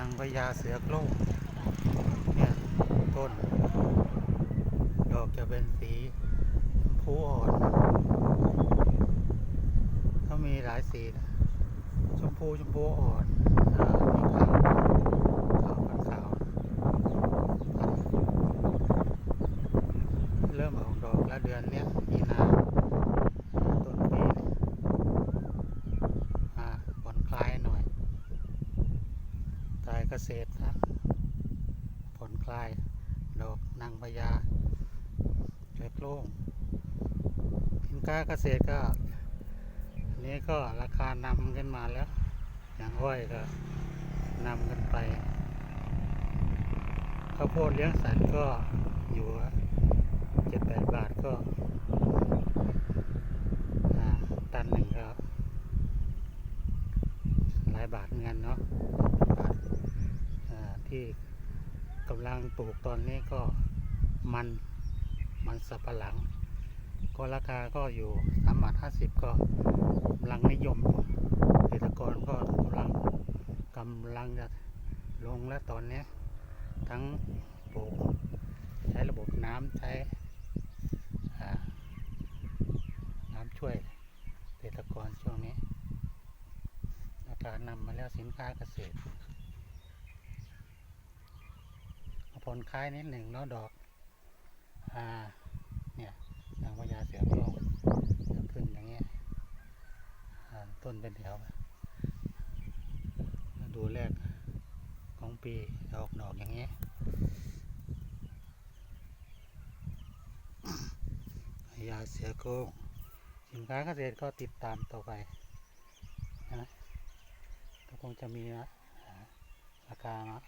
างพญาเสือโคร่งเนี่ยต้น ดอกจะเป็นสีชมพูอ่อนเขามีหลายสีนะชมพูชมพูอ่อนมีขาวขาวกับขาวเริ่มออกดอกแล้วเดือนเนี้ยมีนาต้นปีเนี่ยอ่าผ่อนคลายหน่อยตาย เกษตรนะผ่อนคลาย ดอกนางพญาเล็กโล่งสินค้าเกษตรก็อันนี้ก็ราคานำขึ้นมาแล้ว อย่างอ้อยก็นำกันไปข้าวโพดเลี้ยงสัตว์ก็อยู่เจ็ดแปดบาทก็ตันหนึ่งก็หลายบาทเหมือนกันเนาะ ที่กำลังปลูกตอนนี้ก็มันมันสับปะหลัง ก็ราคาก็อยู่สามบาทห้าสิบก็กำลังนิยมเกษตรกรก็กำลังกำลังจะลงแล้วตอนนี้ ทั้งปลูกใช้ระบบน้ำใช้น้ำช่วยเกษตรกรช่วงนี้ราคานำมาแล้วสินค้าเกษตร ผ ลคล้ายนิดหนึ่งเนาะดอกอ่าเนี่ยนางพญาเสือโคร่งจะขึ้นอย่างเงี้ยต้นเป็นแถวดูแรกของปีดอกดอกอย่างเงี้ยพญาเสือโคร่งสินค้าเกษตรก็ติดตามต่อไปนะก็คงจะมีนะราคามา